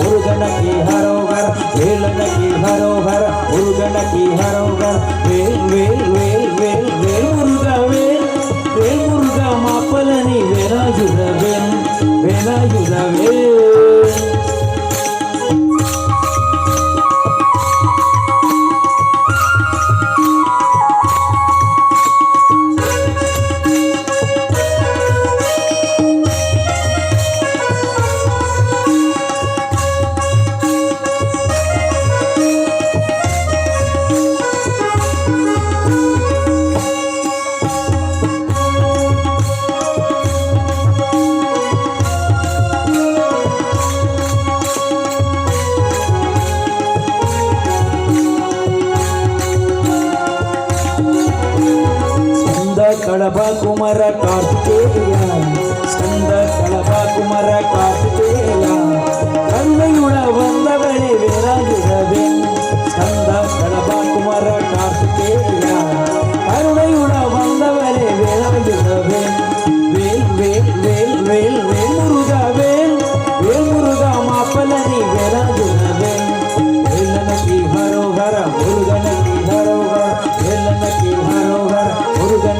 మురుగనకి హరోహర్ వేలనకి హరోహర్ మురుగనకి హరోహర్ వేల్ వేల్ వేల్ వేల్ వేల్ మురుగా వేల్ వేల్ మురుగా మాపలని వేలాయుధ వేల్ వేలాయుధ వేల్. கடப குமர கார்த்திகேயா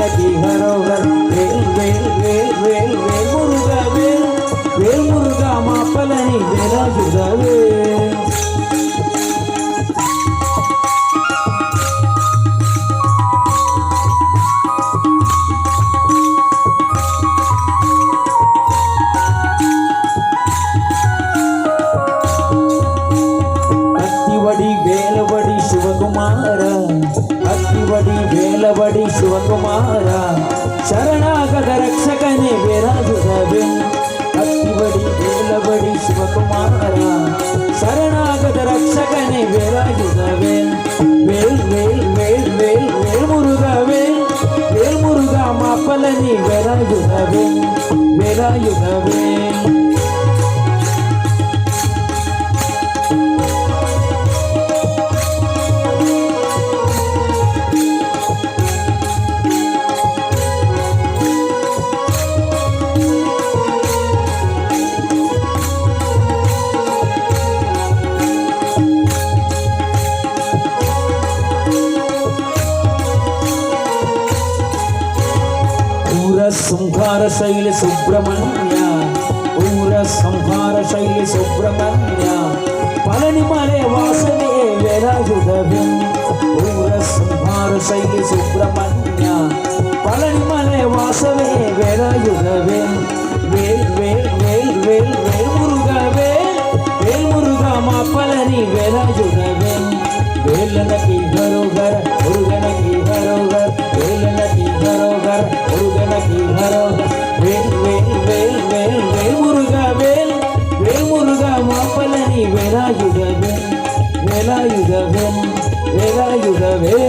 की हरोहर వేలవడి శివకుమార శరణాగత రక్షకనే విరాజుదవే అత్తివడి వేలవడి శివకుమార శరణాగత రక్షకనే విరాజుదవే వేల్ వేల్ వేల్ వేల్ వేల్ మురుగవే వేల్ మురుగా మాపలని విరాజుదవే విరాయుగవే ఊర ಸಂಹಾರ ಶೈಲಿ ಸುಬ್ರಹ್ಮಣ್ಯ ಊರ ಸಂಹಾರ ಶೈಲಿ ಸುಬ್ರಹ್ಮಣ್ಯ ಪಳನಿ ಮಲೆ ವಾಸನೆ ವೆರಗುದವಿ ಊರ ಸಂಹಾರ ಶೈಲಿ ಸುಬ್ರಹ್ಮಣ್ಯ ಪಳನಿ ಮಲೆ ವಾಸನೆ ವೆರಗುದವೆ வேல் வேல் வேல் வேல் வேல் முருகா வேல் வேல் முருகா மாப்பலரி வேலாயுதவேன் வேலனக்கி கருகர விலயுதவும் விலயுதவே